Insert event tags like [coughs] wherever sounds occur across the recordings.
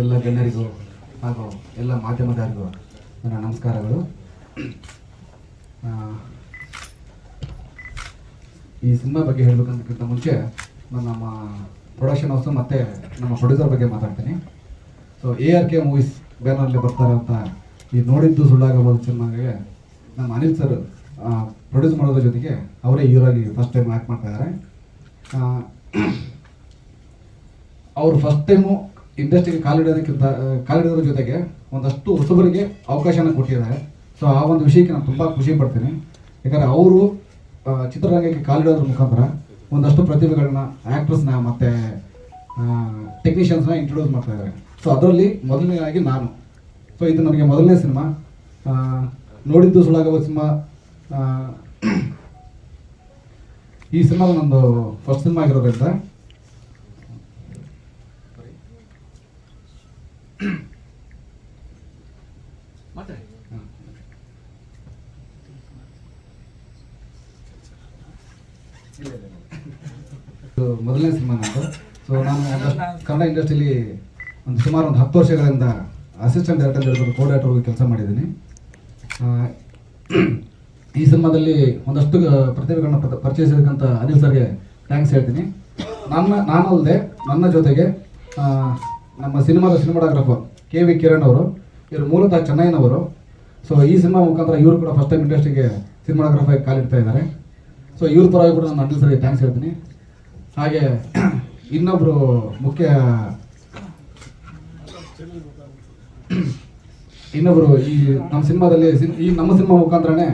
ಎಲ್ಲ ಗಣ್ಯರಿಗೂ ಹಾಗೂ ಎಲ್ಲ ಮಾಧ್ಯಮದಾರಿಗೂ ನನ್ನ ನಮಸ್ಕಾರಗಳು. ಈ ಸಿನಿಮಾ ಬಗ್ಗೆ ಹೇಳ್ಬೇಕಂತಕ್ಕಿಂತ ಮುಂಚೆ ನಾನು ನಮ್ಮ ಪ್ರೊಡಕ್ಷನ್ ಹೌಸು ಮತ್ತು ನಮ್ಮ ಪ್ರೊಡ್ಯೂಸರ್ ಬಗ್ಗೆ ಮಾತಾಡ್ತೀನಿ. So A R K movies ಬ್ಯಾನರ್ಲಿ ಬರ್ತಾರೆ ಅಂತ ಈ ನೋಡಿದ್ದು ಸುಳ್ಳಾಗಬಹುದು ಸಿನಿಮಾಗೆ ನಮ್ಮ ಅನಿಲ್ ಸರ್ ಪ್ರೊಡ್ಯೂಸ್ ಮಾಡೋದ್ರ ಜೊತೆಗೆ ಅವರೇ ಹೀರೋ ಆಗಿ ಫಸ್ಟ್ ಟೈಮ್ ಆ್ಯಕ್ಟ್ ಮಾಡ್ತಾ ಇದ್ದಾರೆ. ಅವರು ಫಸ್ಟ್ ಟೈಮು ಇಂಡಸ್ಟ್ರಿಗೆ ಕಾಲಿಡೋದಕ್ಕಿಂತ ಕಾಲಿಡೋದ್ರ ಜೊತೆಗೆ ಒಂದಷ್ಟು ಹೊಸಬರಿಗೆ ಅವಕಾಶನ ಕೊಟ್ಟಿದ್ದಾರೆ. ಸೊ ಆ ಒಂದು ವಿಷಯಕ್ಕೆ ನಾನು ತುಂಬ ಖುಷಿ ಪಡ್ತೀನಿ. ಯಾಕಂದರೆ ಅವರು ಚಿತ್ರರಂಗಕ್ಕೆ ಕಾಲಿಡೋದ್ರ ಮುಖಾಂತರ ಒಂದಷ್ಟು ಪ್ರತಿಭೆಗಳನ್ನ ಆ್ಯಕ್ಟ್ರಸ್ನ ಮತ್ತು ಟೆಕ್ನಿಷಿಯನ್ಸ್ನ ಇಂಟ್ರೊಡ್ಯೂಸ್ ಮಾಡ್ತಾ ಇದ್ದಾರೆ. ಸೊ ಅದರಲ್ಲಿ ಮೊದಲನೇದಾಗಿ ನಾನು. ಸೊ ಇದು ನನಗೆ ಮೊದಲನೇ ಸಿನಿಮಾ. ನೋಡಿದ್ದು ಸುಳಾಗವ ಸಿನಿಮಾ. ಈ ಸಿನಿಮಾ ನಂದು ಫಸ್ಟ್ ಸಿನಿಮಾ ಆಗಿರೋದ್ರಿಂದ ಮೊದಲನೇ ಸಿನಿಮಾ ನಂದು ಸೊ ನಾನು ಕನ್ನಡ ಇಂಡಸ್ಟ್ರಿಲಿ ಒಂದು ಸುಮಾರು ಒಂದು ಹತ್ತು ವರ್ಷಗಳಿಂದ ಅಸಿಸ್ಟೆಂಟ್ ಡೈರೆಕ್ಟರ್ ಕೋ ಡೈರೆಕ್ಟರ್ ಕೆಲಸ ಮಾಡಿದ್ದೀನಿ. ಈ ಸಿನಿಮಾದಲ್ಲಿ ಒಂದಷ್ಟು ಪ್ರತಿಭೆಗಳನ್ನ ಪ್ರ- ಪರಿಚಯಿಸಿದಂಥ ಅನಿಲ್ ಸರ್ಗೆ ಥ್ಯಾಂಕ್ಸ್ ಹೇಳ್ತೀನಿ. ನನ್ನ, ನಾನಲ್ಲದೆ ನನ್ನ ಜೊತೆಗೆ ನಮ್ಮ ಸಿನಿಮಾದ ಸಿನಿಮಾಟೋಗ್ರಾಫರ್ ಕೆ ವಿ ಕಿರಣ್ ಅವರು, ಇವರು ಮೂಲತಃ ಚೆನ್ನೈನವರು. ಸೊ ಈ ಸಿನಿಮಾ ಮುಖಾಂತರ ಇವರು ಕೂಡ ಫಸ್ಟ್ ಟೈಮ್ ಇಂಡಸ್ಟ್ರಿಗೆ ಸಿನಿಮಾಟೋಗ್ರಫರ್ ಕಾಲಿಡ್ತಾ ಇದ್ದಾರೆ. ಸೊ ಇವ್ರ ಪರವಾಗಿ ಕೂಡ ನಾನು ಅನಿಲ್ ಸರ್ಗೆ ಥ್ಯಾಂಕ್ಸ್ ಹೇಳ್ತೀನಿ. ಹಾಗೆ [clears throat] ಇನ್ನೊಬ್ಬರು ಮುಖ್ಯ [clears throat] ಇನ್ನೊಬ್ಬರು ಈ, ನಮ್ಮ ಸಿನಿಮಾದಲ್ಲಿ ಸಿನ್- ಈ ನಮ್ಮ ಸಿನಿಮಾ ಮುಖಾಂತರನೇ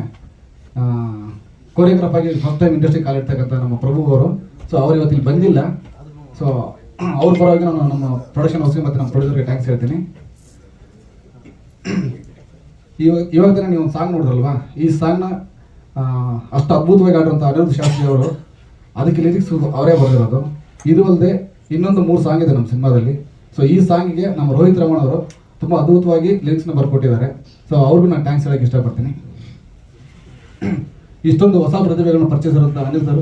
ಕೊರಿಯೋಗ್ರಾಫ್ ಆಗಿ ಫಸ್ಟ್ ಟೈಮ್ ಇಂಡಸ್ಟ್ರಿ ಕಾಲಿಡ್ತಕ್ಕಂಥ ನಮ್ಮ ಪ್ರಭು ಅವರು ಸೊ ಅವ್ರು ಇವತ್ತಿಲ್ಲಿ ಬಂದಿಲ್ಲ. ಸೊ [clears throat] ಅವ್ರ ಪರವಾಗಿ ನಾನು ನಮ್ಮ ಪ್ರೊಡಕ್ಷನ್ ಹೌಸ್ಗೆ ಮತ್ತು ನಮ್ಮ ಪ್ರೊಡ್ಯೂಸರ್ಗೆ ಥ್ಯಾಂಕ್ಸ್ ಹೇಳ್ತೀನಿ. [clears throat] ಇವಾಗ ಇವಾಗ ತಾನೇ ನೀವು ಒಂದು ಸಾಂಗ್ ನೋಡಿದ್ರಲ್ವಾ? ಈ ಸಾಂಗ್ನ ಅಷ್ಟು ಅದ್ಭುತವಾಗಿ ಆಡುವಂಥ ಅನಿರುದ್ಧ ಶಾಸ್ತ್ರಿ ಅವರು, ಅದಕ್ಕೆ ಲಿರಿಕ್ಸ್ ಅವರೇ ಬರೆದಿರೋದು. ಇದು ಅಲ್ಲದೆ ಇನ್ನೊಂದು ಮೂರು ಸಾಂಗ್ ಇದೆ ನಮ್ಮ ಸಿನಿಮಾದಲ್ಲಿ. ಸೊ ಈ ಸಾಂಗಿಗೆ ನಮ್ಮ ರೋಹಿತ್ ರಮಣ್ ಅವರು ತುಂಬ ಅದ್ಭುತವಾಗಿ ಲಿರಿಕ್ಸ್ನ ಬರ್ಕೊಟ್ಟಿದ್ದಾರೆ. ಸೊ ಅವ್ರಿಗೂ ನಾನು ಥ್ಯಾಂಕ್ಸ್ ಹೇಳಕ್ಕೆ ಇಷ್ಟಪಡ್ತೀನಿ. [clears throat] ಇಷ್ಟೊಂದು ಹೊಸ ಪ್ರತಿಭೆಗಳನ್ನು ಪರಿಚಯಿಸಿರುವಂಥ ಅನಿಲ್ ಸರ್.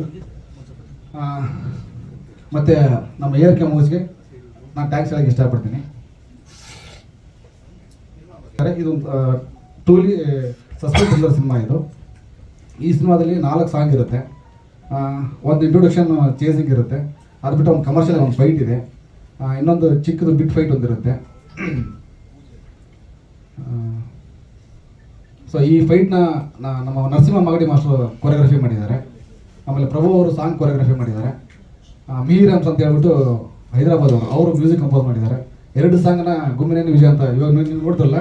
ಮತ್ತು ನಮ್ಮ ಏರ್ ಕೆ ಮೂವೀಸ್ಗೆ ನಾನು ಟ್ಯಾಕ್ಸ್ ಹೇಳಕ್ಕೆ ಇಷ್ಟಪಡ್ತೀನಿ. ಇದು ಟೂಲಿ ಸಸ್ಪೆನ್ಸ್ ಥ್ರಿಲ್ಲರ್ ಸಿನಿಮಾ ಇದು. ಈ ಸಿನಿಮಾದಲ್ಲಿ ನಾಲ್ಕು ಸಾಂಗ್ ಇರುತ್ತೆ. ಒಂದು ಇಂಟ್ರೊಡಕ್ಷನ್ ಚೇಸಿಂಗ್ ಇರುತ್ತೆ. ಅದು ಬಿಟ್ಟು ಒಂದು ಕಮರ್ಷಿಯಲ್ ಒಂದು ಫೈಟ್ ಇದೆ. ಇನ್ನೊಂದು ಚಿಕ್ಕದು ಬಿಟ್ ಫೈಟ್ ಒಂದಿರುತ್ತೆ. [clears throat] ಸೊ ಈ ಫೈಟ್ನ ನಮ್ಮ ನರಸಿಂಹ ಮಾಗಡಿ ಮಾಸ್ಟರ್ ಕೊರಿಯೋಗ್ರಫಿ ಮಾಡಿದ್ದಾರೆ. ಆಮೇಲೆ ಪ್ರಭು ಅವರು ಸಾಂಗ್ ಕೊರಿಯೋಗ್ರಫಿ ಮಾಡಿದ್ದಾರೆ. ಮೀರ್ ಅಂತ ಹೇಳ್ಬಿಟ್ಟು ಹೈದರಾಬಾದ್ ಅವರು ಅವರು ಮ್ಯೂಸಿಕ್ ಕಂಪೋಸ್ ಮಾಡಿದ್ದಾರೆ. ಎರಡು ಸಾಂಗ್ನ ಗುಮ್ಮಿನೇನಿ ವಿಜಯ ಅಂತ ಇವಾಗ ನೀವು ನೋಡ್ತಲ್ಲ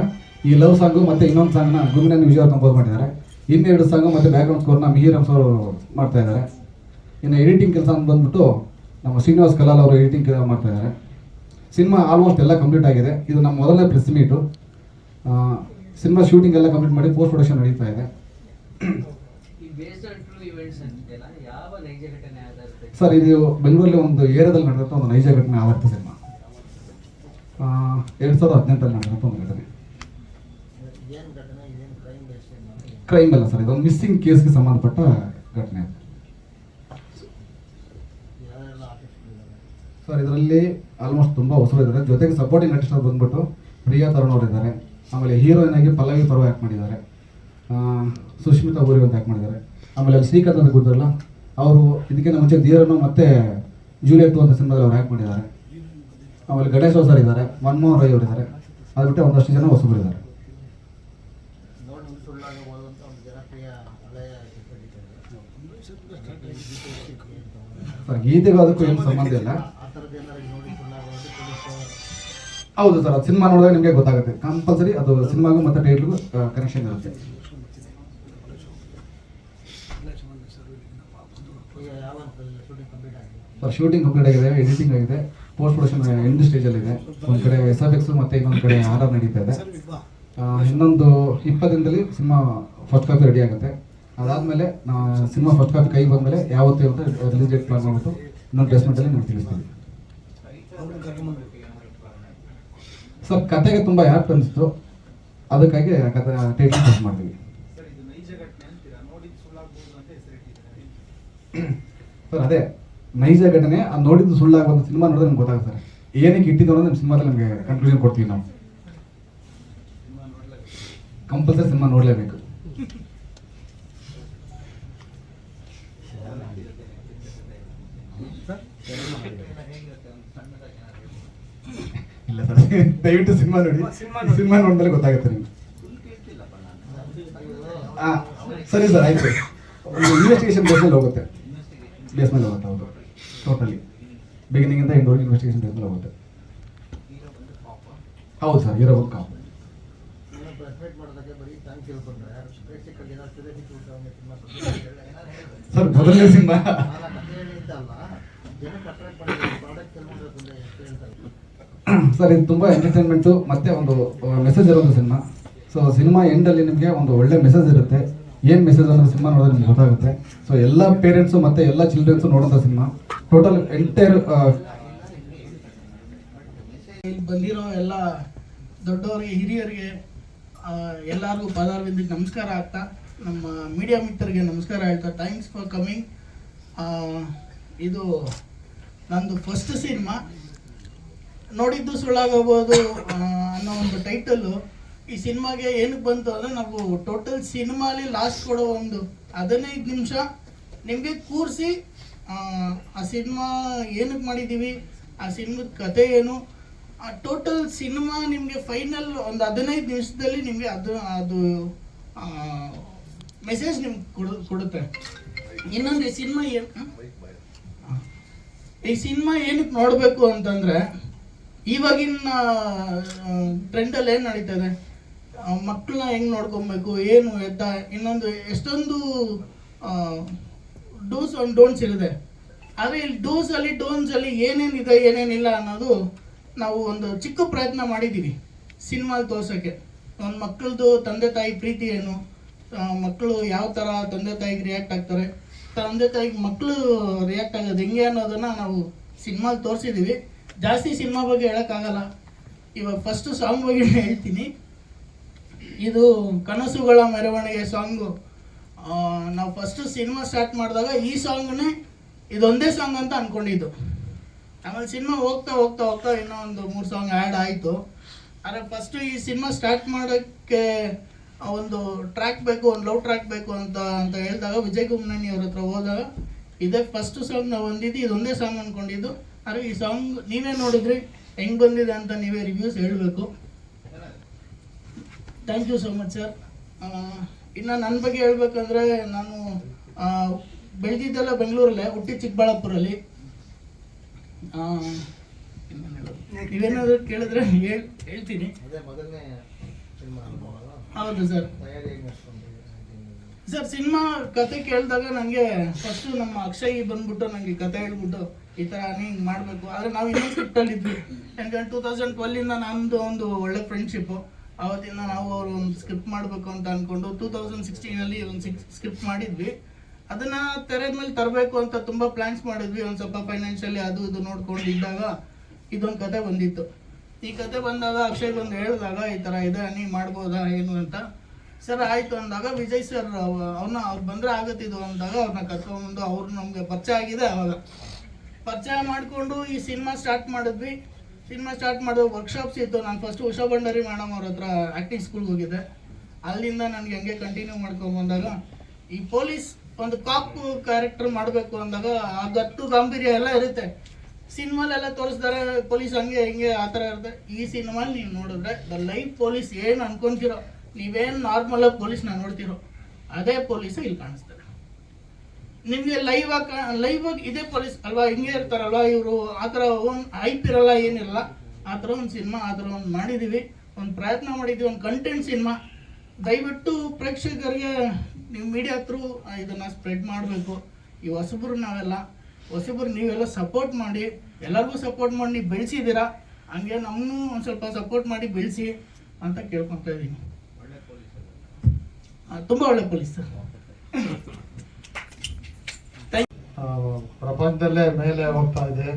ಈ ಲವ್ ಸಾಂಗು ಮತ್ತು ಇನ್ನೊಂದು ಸಾಂಗ್ನ ವಿಜಯ್ ವಿಜಯ ಕಂಪೋಸ್ ಮಾಡಿದ್ದಾರೆ. ಇನ್ನೆರಡು ಸಾಂಗು ಮತ್ತು ಬ್ಯಾಕ್ಗ್ರೌಂಡ್ ಸ್ಕೋರ್ನ ಮಿಹಿರಾಮ್ಸ್ ಅವರು ಮಾಡ್ತಾ ಇದ್ದಾರೆ. ಇನ್ನು ಎಡಿಟಿಂಗ್ ಕೆಲಸ ಅಂತ ಬಂದ್ಬಿಟ್ಟು ನಮ್ಮ ಶ್ರೀನಿವಾಸ್ ಕಲಾಲ್ ಅವರು ಎಡಿಟಿಂಗ್ ಮಾಡ್ತಾ ಇದ್ದಾರೆ. ಸಿನಿಮಾ ಆಲ್ಮೋಸ್ಟ್ ಎಲ್ಲ ಕಂಪ್ಲೀಟ್ ಆಗಿದೆ. ಇದು ನಮ್ಮ ಮೊದಲನೇ ಪ್ರೆಸ್ ಮೀಟು ಸಿನಿಮಾ ಶೂಟಿಂಗ್ ಎಲ್ಲ ಕಂಪ್ಲೀಟ್ ಮಾಡಿ ಪೋಸ್ಟ್ ಪ್ರೊಡಕ್ಷನ್ ನಡೀತಾ ಇದೆ. ಸರ್ ಇದು ಬೆಂಗಳೂರಲ್ಲಿ ಒಂದು ಏರಿಯಾದಲ್ಲಿ ನಡೆದಂಥ ಒಂದು ನೈಜ ಘಟನೆ ಆಧಾರಿತ ಸಿನಿಮಾ. ಎರಡು ಸಾವಿರದ ಹದಿನೆಂಟರಲ್ಲಿ ನಡೆದಂಥ ಒಂದು ಘಟನೆ. ಏನು ಘಟನೆ ಇದೇನು ಕ್ರೈಮ್ ಅಲ್ಲ ಸರ್ ಇದೊಂದು ಮಿಸ್ಸಿಂಗ್ ಕೇಸ್ಗೆ ಸಂಬಂಧಪಟ್ಟ ಘಟನೆ. ಅದು ಸರ್ ಇದರಲ್ಲಿ ಆಲ್ಮೋಸ್ಟ್ ತುಂಬ ಹೊಸರು ಇದ್ದಾರೆ ಜೊತೆಗೆ ಸಪೋರ್ಟಿಂಗ್ ಆರ್ಟಿಸ್ಟ್ ಅವ್ರು ಬಂದ್ಬಿಟ್ಟು ಪ್ರಿಯಾ ತರುಣ್ ಅವರು ಇದ್ದಾರೆ ಆಮೇಲೆ ಹೀರೋಯಿನ್ ಆಗಿ ಪಲ್ಲವಿ ಪರ್ವ ಆ್ಯಕ್ಟ್ ಮಾಡಿದ್ದಾರೆ? ಸುಷ್ಮಿತಾ ಊರಿ ಅಂತ ಆ್ಯಕ್ಟ್ ಮಾಡಿದ್ದಾರೆ? ಆಮೇಲೆ ಅಲ್ಲಿ ಶ್ರೀಕಾಂತ್ ಅಂತ ಗೊತ್ತಲ್ಲ ಅವರು ಇದಕ್ಕಿಂತ ಮುಂಚೆ ಧೀರನು ಮತ್ತೆ ಜೂಲಿಯಟ್ ಅಂತ ಸಿನಿಮಾದಲ್ಲಿ ಅವ್ರು ಆ್ಯಕ್ಟ್ ಮಾಡಿದ್ದಾರೆ. ಆಮೇಲೆ ಗಣೇಶ್ ಸರ್ ಇದ್ದಾರೆ, ಮನ್ಮೋಹನ್ ರೈ ಅವರು ಇದ್ದಾರೆ ಅದು ಬಿಟ್ಟು ಒಂದಷ್ಟು ಜನ ಹೊಸಬರು ಇದ್ದಾರೆ. ಗೀತೆಗೂ ಅದಕ್ಕೂ ಏನು ಸಂಬಂಧ ಇಲ್ಲ. ಹೌದು ಸರ್, ಅದು ಸಿನಿಮಾ ನೋಡಿದಾಗ ನಿಮಗೆ ಗೊತ್ತಾಗುತ್ತೆ. ಕಂಪಲ್ಸರಿ ಅದು ಸಿನಿಮಾಗೂ ಮತ್ತು ಟೈಟ್ಲ್ಗೂ ಕನೆಕ್ಷನ್ ಇರುತ್ತೆ. ಸರ್ ಶೂಟಿಂಗ್ ಕಂಪ್ಲೀಟ್ ಆಗಿದೆ ಎಡಿಟಿಂಗ್ ಆಗಿದೆ ಪೋಸ್ಟ್ ಪ್ರೊಡಕ್ಷನ್ ಎಂಡ್ ಸ್ಟೇಜಲ್ಲಿ ಇದೆ. ಒಂದು ಕಡೆ ಎಸ್ ಎಫ್ ಎಕ್ಸ್ ಮತ್ತು ಇನ್ನೊಂದು ಕಡೆ ಆರ್ ಆರ್ ನಡೀತಾ ಇದೆ. ಇನ್ನೊಂದು ಇಪ್ಪತ್ತು ದಿನದಲ್ಲಿ ಸಿನಿಮಾ ಫಸ್ಟ್ ಕಾಪಿ ರೆಡಿ ಆಗುತ್ತೆ. ಅದಾದಮೇಲೆ ಸಿನಿಮಾ ಫಸ್ಟ್ ಕಾಪಿ ಕೈ ಬಂದಮೇಲೆ ಯಾವತ್ತು ಅಂತ ರಿಲೀಸ್ ಡೇಟ್ ಪ್ಲಾನ್ ಮಾಡಿಬಿಟ್ಟು ಇನ್ನೊಂದು ಪ್ಲೇಸ್ಮೆಂಟಲ್ಲಿ ನಿಮ್ಗೆ ತಿಳಿಸ್ತೀವಿ. ಸರ್ ಕತೆಗೆ ತುಂಬ ಆ್ಯಪ್ ಅನಿಸ್ತು ಅದಕ್ಕಾಗಿ ಕತೆ ಟೈಟಲ್ ಚೇಂಜ್ ಮಾಡ್ತೀವಿ ಸರ್ ನೈಜ ಘಟನೆ [coughs] ಅದೇ ನೈಜ ಘಟನೆ ಆ ನೋಡಿದ್ದು ಸುಳ್ಳಾಗುವಂಥ ಸಿನಿಮಾ ನೋಡಿದ್ರೆ ನಮ್ಗೆ ಗೊತ್ತಾಗುತ್ತೆ ಸರ್. ಏನಕ್ಕೆ ಇಟ್ಟಿದ್ದು ಅನ್ನೋದು ನಮ್ಮ ಸಿನಿಮಾದಲ್ಲಿ ನಮಗೆ ಕನ್ಕ್ಲೂಷನ್ ಕೊಡ್ತೀವಿ ನಾವು. ಕಂಪಲ್ಸರಿ ಸಿನಿಮಾ ನೋಡಲೇಬೇಕು ಇಲ್ಲ ಸರ್ [laughs] ದಯವಿಟ್ಟು ಸಿನಿಮಾ ನೋಡಿ. ಸಿನಿಮಾ ನೋಡಿದ್ರೆ ಗೊತ್ತಾಗುತ್ತೆ ನಿಮ್ಗೆ. ಆ, ಸರಿ ಸರ್ ಆಯ್ತು. ಒಂದು ಇನ್ವೆಸ್ಟಿಗೇಷನ್ ಬೇಸ್ ಮೇಲೆ ಹೋಗುತ್ತೆ. ಬೇಸ್ ಮೇಲೆ ಹೋಗುತ್ತೆ ಹೌದು ಟೋಟಲಿ ಬಿಗಿನಿಂಗ್ ಇಂದ ಎಂಡ್ ಇನ್ವೆಸ್ಟಿಗೇಷನ್ ಬೇಸ್ ಮೇಲೆ ಹೋಗುತ್ತೆ. ಹೌದು ಸರ್ ಇರೋ ಬುಕ್ ಕಾಪು. ಸರ್ ಮೊದಲನೇ ಸಿನಿಮಾ. [clears throat] ಸರ್, ಇದು ತುಂಬ ಎಂಟರ್ಟೈನ್ಮೆಂಟು ಮತ್ತೆ ಒಂದು ಮೆಸೇಜ್ ಇರೋದು ಸಿನಿಮಾ. ಸೊ ಸಿನಿಮಾ ಎಂಡಲ್ಲಿ ನಿಮಗೆ ಒಂದು ಒಳ್ಳೆ ಮೆಸೇಜ್ ಇರುತ್ತೆ. ಏನು ಮೆಸೇಜ್ ಅನ್ನೋದು ಸಿನಿಮಾ ನೋಡಿದ್ರೆ ನಿಮ್ಗೆ ಗೊತ್ತಾಗುತ್ತೆ. ಸೊ ಎಲ್ಲ ಪೇರೆಂಟ್ಸು ಮತ್ತು ಎಲ್ಲ ಚಿಲ್ಡ್ರನ್ಸು ನೋಡೋಂಥ ಸಿನಿಮಾ. ಟೋಟಲ್ ಎಂಟೈರ್ ಇಲ್ಲಿ ಬಂದಿರೋ ಎಲ್ಲ ದೊಡ್ಡವರಿಗೆ, ಹಿರಿಯರಿಗೆ ಎಲ್ಲರಿಗೂ ಪದಾರ್ವಿಂದಕ್ಕೆ ನಮಸ್ಕಾರ ಆಗ್ತಾ, ನಮ್ಮ ಮೀಡಿಯಾ ಮಿತ್ರರಿಗೆ ನಮಸ್ಕಾರ ಹೇಳ್ತಾ ಥ್ಯಾಂಕ್ಸ್ ಫಾರ್ ಕಮಿಂಗ್ ಇದು ನಂದು ಫಸ್ಟ್ ಸಿನಿಮಾ. ನೋಡಿದ್ದು ಸುಳ್ಳಾಗಬಹುದು ಅನ್ನೋ ಒಂದು ಟೈಟಲ್ ಈ ಸಿನಿಮಾಗೆ ಏನಕ್ಕೆ ಬಂತು ಅಂದರೆ ನಾವು ಟೋಟಲ್ ಸಿನಿಮಾಲಿ ಲಾಸ್ಟ್ ಕೊಡೋ ಒಂದು ಹದಿನೈದು ನಿಮಿಷ ನಿಮಗೆ ಕೂರಿಸಿ, ಆ ಸಿನಿಮಾ ಏನಕ್ಕೆ ಮಾಡಿದ್ದೀವಿ, ಆ ಸಿನಿಮಾದ ಕತೆ ಏನು, ಆ ಟೋಟಲ್ ಸಿನಿಮಾ ನಿಮಗೆ ಫೈನಲ್ ಒಂದು ಹದಿನೈದು ನಿಮಿಷದಲ್ಲಿ ನಿಮಗೆ ಅದು ಅದು ಮೆಸೇಜ್ ನಿಮ್ಗೆ ಕೊಡು, ಕೊಡುತ್ತೆ. ಇನ್ನೊಂದು ಈ ಸಿನಿಮಾ ಏನು ಈ ಸಿನಿಮಾ ಏನಕ್ಕೆ ನೋಡಬೇಕು ಅಂತಂದ್ರೆ ಇವಾಗಿನ ಟ್ರೆಂಡಲ್ಲಿ ಏನು ಇದೆ ಮಕ್ಕಳನ್ನ ಹೆಂಗೆ ನೋಡ್ಕೊಬೇಕು? ಏನು ಎದ್ದ, ಇನ್ನೊಂದು ಎಷ್ಟೊಂದು ಡೂಸ್ ಆ್ಯಂಡ್ ಡೋನ್ಸ್ ಇರುತ್ತೆ. ಆದರೆ ಇಲ್ಲಿ ಡೂಸ್ ಅಲ್ಲಿ ಡೋನ್ಸ್ ಅಲ್ಲಿ ಏನೇನಿದೆ, ಏನೇನಿಲ್ಲ ಅನ್ನೋದು ನಾವು ಒಂದು ಚಿಕ್ಕ ಪ್ರಯತ್ನ ಮಾಡಿದ್ದೀವಿ. ಸಿನಿಮಾಲ್ ತೋರ್ಸೋಕ್ಕೆ. ಒಂದು ಮಕ್ಕಳದು ತಂದೆ ತಾಯಿ ಪ್ರೀತಿ ಏನು? ಮಕ್ಕಳು ಯಾವ ಥರ ತಂದೆ ತಾಯಿಗೆ ರಿಯಾಕ್ಟ್ ಆಗ್ತಾರೆ? ತಂದೆ ತಾಯಿಗೆ ಮಕ್ಕಳು ರಿಯಾಕ್ಟ್ ಆಗೋದು ಹೆಂಗೆ ಅನ್ನೋದನ್ನು ನಾವು ಸಿನಿಮಾಲ್ ತೋರಿಸಿದ್ದೀವಿ. ಜಾಸ್ತಿ ಸಿನಿಮಾ ಬಗ್ಗೆ ಹೇಳೋಕ್ಕಾಗಲ್ಲ. ಇವಾಗ ಫಸ್ಟು ಸಾಂಗ್ ಬಗ್ಗೆ [laughs] ಹೇಳ್ತೀನಿ. ಇದು ಕನಸುಗಳ ಮೆರವಣಿಗೆ ಸಾಂಗು ನಾವು ಫಸ್ಟು ಸಿನಿಮಾ ಸ್ಟಾರ್ಟ್ ಮಾಡಿದಾಗ ಈ ಸಾಂಗ್ನೇ ಇದೊಂದೇ ಸಾಂಗ್ ಅಂತ ಅಂದ್ಕೊಂಡಿದ್ದು ಆಮೇಲೆ ಸಿನಿಮಾ ಹೋಗ್ತಾ ಹೋಗ್ತಾ ಹೋಗ್ತಾ ಇನ್ನೂ ಒಂದು ಮೂರು ಸಾಂಗ್ ಆ್ಯಡ್ ಆಯಿತು. ಆದರೆ ಫಸ್ಟು ಈ ಸಿನಿಮಾ ಸ್ಟಾರ್ಟ್ ಮಾಡೋಕ್ಕೆ ಒಂದು ಟ್ರ್ಯಾಕ್ ಬೇಕು, ಒಂದು ಲವ್ ಟ್ರ್ಯಾಕ್ ಬೇಕು ಅಂತ ಅಂತ ಹೇಳಿದಾಗ ವಿಜಯ್ ಗುಮ್ನನಿ ಅವ್ರ ಹತ್ರ ಹೋದಾಗ ಇದೇ ಫಸ್ಟ್ ಸಾಂಗ್ ನಾವು ಹೊಂದಿದ್ದು ಇದೊಂದೇ ಸಾಂಗ್ ಅಂದ್ಕೊಂಡಿದ್ದು ಆದರೆ ಈ ಸಾಂಗ್ ನೀವೇ ನೋಡಿದ್ರಿ ಹೆಂಗ್ ಬಂದಿದೆ ಅಂತ ನೀವೇ ರಿವ್ಯೂಸ್ ಹೇಳಬೇಕು. Thank you so much sir ಇನ್ನು ನನ್ನ ಬಗ್ಗೆ ಹೇಳ್ಬೇಕಂದ್ರೆ ನಾನು ಬೆಳೆದಿದ್ದೆಲ್ಲ ಬೆಂಗಳೂರಲ್ಲೇ ಹುಟ್ಟಿ ಚಿಕ್ಕಬಳ್ಳಾಪುರಲ್ಲಿ? ನೀವೇನಾದ್ರು ಕೇಳಿದ್ರೆ ಹೇಳ್ ಹೇಳ್ತೀನಿ. ಹೌದು ಸರ್ ಸರ್ ಸಿನಿಮಾ ಕತೆ ಕೇಳಿದಾಗ ನನಗೆ ಫಸ್ಟು ನಮ್ಮ ಅಕ್ಷಯ್ ಬಂದ್ಬಿಟ್ಟು ನನಗೆ ಕತೆ ಹೇಳ್ಬಿಟ್ಟು ಈ ಥರ ಹಿಂಗೆ ಮಾಡಬೇಕು. ಆದರೆ ನಾವು ಇನ್ನೂ ಸ್ಕ್ರಿಪ್ಟಲ್ಲಿ ಇದ್ವಿ. ಯಾಕಂದ್ರೆ ಟೂ ತೌಸಂಡ್ ಟ್ವೆಲ್ಲಿಂದ ನಮ್ಮದು ಒಂದು ಒಳ್ಳೆ ಫ್ರೆಂಡ್ಶಿಪ್ಪು ಅವತ್ತಿಂದ ನಾವು ಅವರು ಒಂದು ಸ್ಕ್ರಿಪ್ಟ್ ಮಾಡಬೇಕು ಅಂತ ಅಂದ್ಕೊಂಡು ಟೂ ತೌಸಂಡ್ ಸಿಕ್ಸ್ಟೀನಲ್ಲಿ ಒಂದು ಸ್ಕ್ರಿಪ್ಟ್ ಮಾಡಿದ್ವಿ. ಅದನ್ನು ತೆರೆದ ಮೇಲೆ ತರಬೇಕು ಅಂತ ತುಂಬ ಪ್ಲ್ಯಾನ್ಸ್ ಮಾಡಿದ್ವಿ. ಒಂದು ಸ್ವಲ್ಪ ಫೈನಾನ್ಷಿಯಲಿ ಅದು ಇದು ನೋಡ್ಕೊಂಡು ಇದ್ದಾಗ ಇದೊಂದು ಕತೆ ಬಂದಿತ್ತು. ಈ ಕತೆ ಬಂದಾಗ ಅಕ್ಷಯ್ ಬಂದು ಹೇಳಿದಾಗ ಈ ಥರ ಇದೆ ನೀವು ಮಾಡ್ಬೋದಾ, ಏನು ಅಂತ. ಸರ್, ಆಯಿತು ಅಂದಾಗ ವಿಜಯ್ ಸರ್ ಅವ್ರನ್ನ ಅವ್ರು ಬಂದರೆ ಆಗುತ್ತಿದ್ದು ಅಂದಾಗ ಅವ್ರನ್ನ ಕರ್ಕೊಂಡು ಅವ್ರು ನಮಗೆ ಪರಿಚಯ ಆಗಿದೆ ಅವಾಗ. ಪರಿಚಯ ಮಾಡಿಕೊಂಡು ಈ ಸಿನಿಮಾ ಸ್ಟಾರ್ಟ್ ಮಾಡಿದ್ವಿ. ಸಿನಿಮಾ ಸ್ಟಾರ್ಟ್ ಮಾಡಿದ ವರ್ಕ್ಶಾಪ್ಸ್ ಇತ್ತು. ನಾನು ಫಸ್ಟ್ ಉಷಾ ಭಂಡಾರಿ ಮೇಡಮ್ ಅವ್ರ ಹತ್ರ ಆ್ಯಕ್ಟಿಂಗ್ ಸ್ಕೂಲ್ಗೆ ಹೋಗಿದ್ದೆ. ಅಲ್ಲಿಂದ ನನಗೆ ಹಂಗೆ ಕಂಟಿನ್ಯೂ ಮಾಡ್ಕೊಂಡು ಬಂದಾಗ, ಈ ಪೊಲೀಸ್ ಒಂದು ಕಾಪ್ ಕ್ಯಾರೆಕ್ಟರ್ ಮಾಡಬೇಕು ಅಂದಾಗ ಗತ್ತು ಗಾಂಭೀರ್ಯ ಎಲ್ಲ ಇರುತ್ತೆ. ಸಿನಿಮಾಲೆಲ್ಲ ತೋರಿಸ್ತಾರೆ ಪೊಲೀಸ್ ಹಂಗೆ ಹಿಂಗೆ ಆ ಥರ ಇರುತ್ತೆ. ಈ ಸಿನಿಮಾಲಿ ನೀವು ನೋಡಿದ್ರೆ ದ ಲೈಫ್ ಪೊಲೀಸ್ ಏನು ಅನ್ಕೊಂತೀರೋ, ನೀವೇನು ನಾರ್ಮಲಾಗಿ ಪೊಲೀಸ್ನ ನೋಡ್ತೀರೋ, ಅದೇ ಪೊಲೀಸ್ ಇಲ್ಲಿ ಕಾಣಿಸ್ತಾರೆ ನಿಮಗೆ ಲೈವ್ ಆಗಿ ಲೈವ್ ಆಗಿ ಇದೇ ಪೊಲೀಸ್ ಅಲ್ವಾ ಹಿಂಗೆ ಇರ್ತಾರಲ್ವಾ ಇವರು? ಆ ಥರ ಒಂದು ಹೈಪ್ ಇರಲ್ಲ ಏನಿಲ್ಲ. ಆ ಥರ ಒಂದು ಸಿನಿಮಾ ಆ ಥರ ಒಂದು ಮಾಡಿದ್ದೀವಿ ಒಂದು ಪ್ರಯತ್ನ ಮಾಡಿದ್ದೀವಿ ಒಂದು ಕಂಟೆಂಟ್ ಸಿನಿಮಾ ದಯವಿಟ್ಟು ಪ್ರೇಕ್ಷಕರಿಗೆ ನೀವು ಮೀಡಿಯಾ ಥ್ರೂ ಇದನ್ನು ಸ್ಪ್ರೆಡ್ ಮಾಡಬೇಕು. ಈ ಹೊಸಬ್ರು ನಾವೆಲ್ಲ ಹೊಸಬ್ರು ನೀವೆಲ್ಲ ಸಪೋರ್ಟ್ ಮಾಡಿ ಎಲ್ಲರಿಗೂ ಸಪೋರ್ಟ್ ಮಾಡಿ ನೀವು ಬೆಳೆಸಿದ್ದೀರಾ? ಹಂಗೆ ನಮ್ಮನ್ನು ಒಂದು ಸ್ವಲ್ಪ ಸಪೋರ್ಟ್ ಮಾಡಿ ಬೆಳೆಸಿ ಅಂತ ಕೇಳ್ಕೊತಾ ಇದ್ದೀನಿ ತುಂಬ ಒಳ್ಳೆ ಪೊಲೀಸ್ ಸರ್. [laughs] ಪ್ರಪಂಚದಲ್ಲೇ ಮೇಲೆ ಹೋಗ್ತಾ ಇದೆ.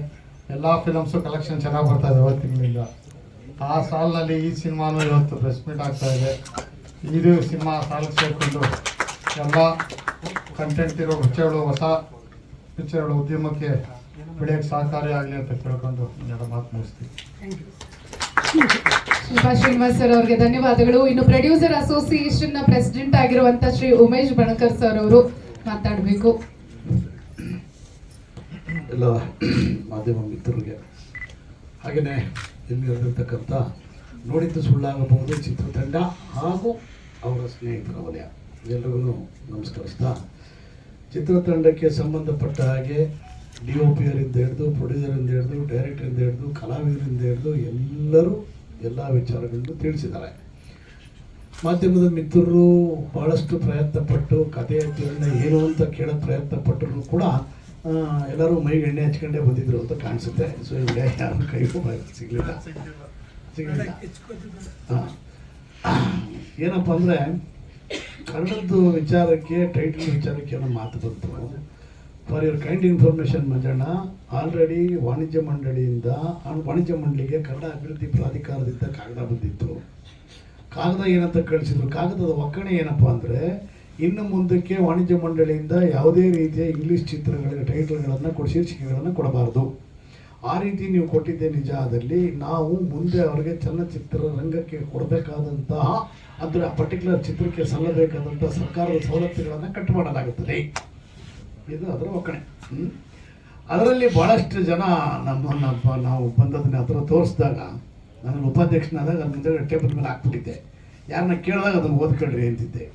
ಎಲ್ಲ ಫಿಲಮ್ಸು ಕಲೆಕ್ಷನ್ ಚೆನ್ನಾಗಿ ಬರ್ತಾ ಇದೆ ಇವತ್ತು ಆ ಸಾಲಿನಲ್ಲಿ ಈ ಸಿನಿಮಾನು ಇವತ್ತು ಪ್ರೆಸ್ ಮೀಟ್ ಆಗ್ತಾ ಇದೆ. ಇದು ಸಿನಿಮಾ ಸಾಲಿಗೆ ಸೇರಿಕೊಂಡು ಎಲ್ಲ ಕಂಟೆಂಟ್ ಇರೋ ಪಿಕ್ಚರ್ಗಳು ಹೊಸ ಪಿಕ್ಚರ್ಗಳು ಉದ್ಯಮಕ್ಕೆ ಬೆಳೆಯೋಕೆ ಸಹಕಾರಿ ಆಗಲಿ ಅಂತ ಕೇಳ್ಕೊಂಡು ಎಲ್ಲ ಮಾತು ಮುಗಿಸ್ತೀವಿ. ಶಿಲ್ಪಾ ಶ್ರೀನಿವಾಸ್ ಸರ್ ಅವರಿಗೆ ಧನ್ಯವಾದಗಳು. ಇನ್ನು ಪ್ರೊಡ್ಯೂಸರ್ ಅಸೋಸಿಯೇಷನ್ನ ಪ್ರೆಸಿಡೆಂಟ್ ಆಗಿರುವಂತ ಶ್ರೀ ಉಮೇಶ್ ಬಣಕರ್ ಸರ್ ಅವರು ಮಾತಾಡಬೇಕು. ಎಲ್ಲ [clears throat] ಮಾಧ್ಯಮ ಮಿತ್ರರಿಗೆ. ಹಾಗೆಯೇ ಇಲ್ಲಿ ಇರತಕ್ಕಂಥ ನೋಡಿದ್ದು ಸುಳ್ಳಾಗಬಹುದು, ಚಿತ್ರತಂಡ ಹಾಗೂ ಅವರ ಸ್ನೇಹಿತರ ವಲಯ. ಎಲ್ಲರಿಗೂ ನಮಸ್ಕರಿಸ್ತಾ, ಚಿತ್ರತಂಡಕ್ಕೆ ಸಂಬಂಧಪಟ್ಟ ಹಾಗೆ ಡಿ ಒ ಪಿಯರಿಂದ ಹಿಡಿದು, ಪ್ರೊಡ್ಯೂಸರಿಂದ ಹಿಡಿದು, ಡೈರೆಕ್ಟರಿಂದ ಹಿಡಿದು, ಕಲಾವಿದರಿಂದ ಹಿಡಿದು ಎಲ್ಲರೂ ಎಲ್ಲ ವಿಚಾರಗಳನ್ನು ತಿಳಿಸಿದ್ದಾರೆ. ಮಾಧ್ಯಮದ ಮಿತ್ರರು ಭಾಳಷ್ಟು ಪ್ರಯತ್ನ ಪಟ್ಟು ಕಥೆಯ ತಿರುಣ ಏನು ಅಂತ ಕೇಳೋ ಪ್ರಯತ್ನ ಪಟ್ಟರು ಕೂಡ ಎಲ್ಲರೂ ಮೈಗೆ ಎಣ್ಣೆ ಹಚ್ಕೊಂಡೇ ಬಂದಿದ್ರು ಅಂತ ಕಾಣಿಸುತ್ತೆ. ಸೊ ಇವಾಗ ಯಾರು ಕೈಗೂ ಸಿಗಲಿಲ್ಲ. ಸಿಗಲಿಲ್ಲ. ಹಾಂ. ಏನಪ್ಪ ಅಂದರೆ ಕನ್ನಡದ್ದು ವಿಚಾರಕ್ಕೆ ಟೈಟಲ್ ವಿಚಾರಕ್ಕೆ ಏನೋ ಮಾತು ಬಂತು. For your kind information Manjanna already ವಾಣಿಜ್ಯ ಮಂಡಳಿಯಿಂದ ಆ ವಾಣಿಜ್ಯ ಮಂಡಳಿಗೆ ಕನ್ನಡ ಅಭಿವೃದ್ಧಿ ಪ್ರಾಧಿಕಾರದಿಂದ ಕಾಗದ ಬಂದಿತ್ತು. ಕಾಗದ ಏನಂತ ಕಳಿಸಿದ್ರು. ಕಾಗದದ ಒಕ್ಕಣೆ ಏನಪ್ಪ ಅಂದರೆ ಇನ್ನು ಮುಂದಕ್ಕೆ ವಾಣಿಜ್ಯ ಮಂಡಳಿಯಿಂದ ಯಾವುದೇ ರೀತಿಯ ಇಂಗ್ಲೀಷ್ ಚಿತ್ರಗಳಿಗೆ ಟೈಟಲ್ಗಳನ್ನು ಕೊಡ, ಶೀರ್ಷಿಕೆಗಳನ್ನು ಕೊಡಬಾರ್ದು. ಆ ರೀತಿ ನೀವು ಕೊಟ್ಟಿದ್ದೆ ನಿಜ ಆದಲ್ಲಿ ನಾವು ಮುಂದೆ ಅವರಿಗೆ ಚಲನಚಿತ್ರ ರಂಗಕ್ಕೆ ಕೊಡಬೇಕಾದಂತಹ ಅದರ ಪರ್ಟಿಕ್ಯುಲರ್ ಚಿತ್ರಕ್ಕೆ ಸಲ್ಲಬೇಕಾದಂಥ ಸರ್ಕಾರದ ಸವಲತ್ತುಗಳನ್ನು ಕಟ್ ಮಾಡಲಾಗುತ್ತದೆ. ಇದು ಅದರ ಒಕ್ಕಣೆ? ಅದರಲ್ಲಿ ಭಾಳಷ್ಟು ಜನ ನಮ್ಮನ್ನು ನಾವು ಬಂದದನ್ನ ಹತ್ರ ತೋರಿಸಿದಾಗ ನನ್ನ ಉಪಾಧ್ಯಕ್ಷನಾದಾಗ ಅದ್ರ ಟೇಬಲ್ ಮೇಲೆ ಹಾಕ್ಬಿಟ್ಟಿದ್ದೆ. ಯಾರನ್ನ ಕೇಳಿದಾಗ ಅದನ್ನು ಓದ್ಕೊಳ್ರಿ ಅಂತಿದ್ದೆ.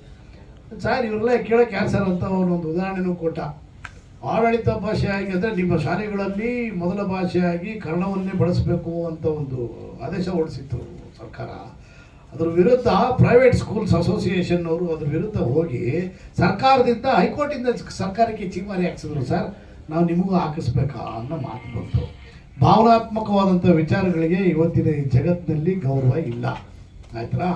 ಸರ್, ಇವರೆಲ್ಲ ಕೇಳೋಕೆ ಕ್ಯಾನ್ಸರ್ ಸರ್ ಅಂತ ಅವನೊಂದು ಉದಾಹರಣೆನೂ ಕೊಟ್ಟ. ಆಡಳಿತ ಭಾಷೆಯಾಗಿ ಅಂದರೆ ನಿಮ್ಮ ಶಾಲೆಗಳಲ್ಲಿ ಮೊದಲ ಭಾಷೆಯಾಗಿ ಕನ್ನಡವನ್ನೇ ಬಳಸಬೇಕು ಅಂತ ಒಂದು ಆದೇಶ ಹೊರಡಿಸಿತ್ತು ಸರ್ಕಾರ. ಅದರ ವಿರುದ್ಧ ಪ್ರೈವೇಟ್ ಸ್ಕೂಲ್ಸ್ ಅಸೋಸಿಯೇಷನ್ ಅವರು ಅದ್ರ ವಿರುದ್ಧ ಹೋಗಿ ಸರ್ಕಾರದಿಂದ ಹೈಕೋರ್ಟಿಂದ ಸರ್ಕಾರಕ್ಕೆ ಚೀಮಾರಿ ಹಾಕ್ಸಿದ್ರು. ಸರ್, ನಾವು ನಿಮಗೂ ಹಾಕಿಸ್ಬೇಕಾ ಅನ್ನೋ ಮಾತು ಬಂತು. ಭಾವನಾತ್ಮಕವಾದಂಥ ವಿಚಾರಗಳಿಗೆ ಇವತ್ತಿನ ಈ ಜಗತ್ತಿನಲ್ಲಿ ಗೌರವ ಇಲ್ಲ. ಆಯ್ತಾ?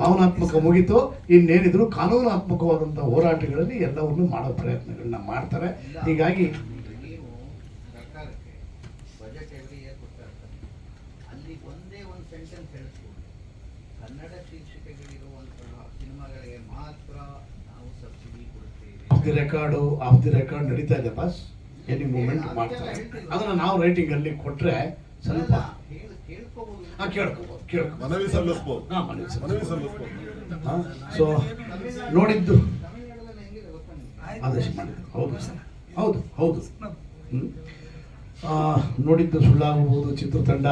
ಭಾವನಾತ್ಮಕ ಮುಗಿತು, ಇನ್ನೇನಿದ್ರು ಕಾನೂನಾತ್ಮಕವಾದಂಥ ಹೋರಾಟಗಳಲ್ಲಿ ಎಲ್ಲವನ್ನು ಮಾಡೋ ಪ್ರಯತ್ನಗಳನ್ನ ಮಾಡ್ತಾರೆ. ಹೀಗಾಗಿ the record off the record ನಡೀತಾ ಇದೆ ಬಸ್ ಎನಿ ಮೂಮೆಂಟ್ ಮಾಡ್ತಾರೆ. ಅದನ್ನು ನಾವು ರೈಟಿಂಗಲ್ಲಿ ಕೊಟ್ಟರೆ ಸ್ವಲ್ಪ ಹಾಂ ಕೇಳ್ಕೊಬೋದು ಕೇಳ್ಕೊ ಮನವಿ ಸಲ್ಲಿಸ್ಬೋದು. ಹಾಂ ಮನವಿ ಮನವಿ ಸಲ್ಲಿಸ್ಬೋದು. ಹಾಂ ಸೊ ನೋಡಿದ್ದು? ಆದೇಶ ಮಾಡಿದ್ರು ಹೌದು ಸರ್. ಹೌದು ಹೌದು. ಆ, ನೋಡಿದ್ದು ಸುಳ್ಳಾಗಬಹುದು. ಚಿತ್ರತಂಡ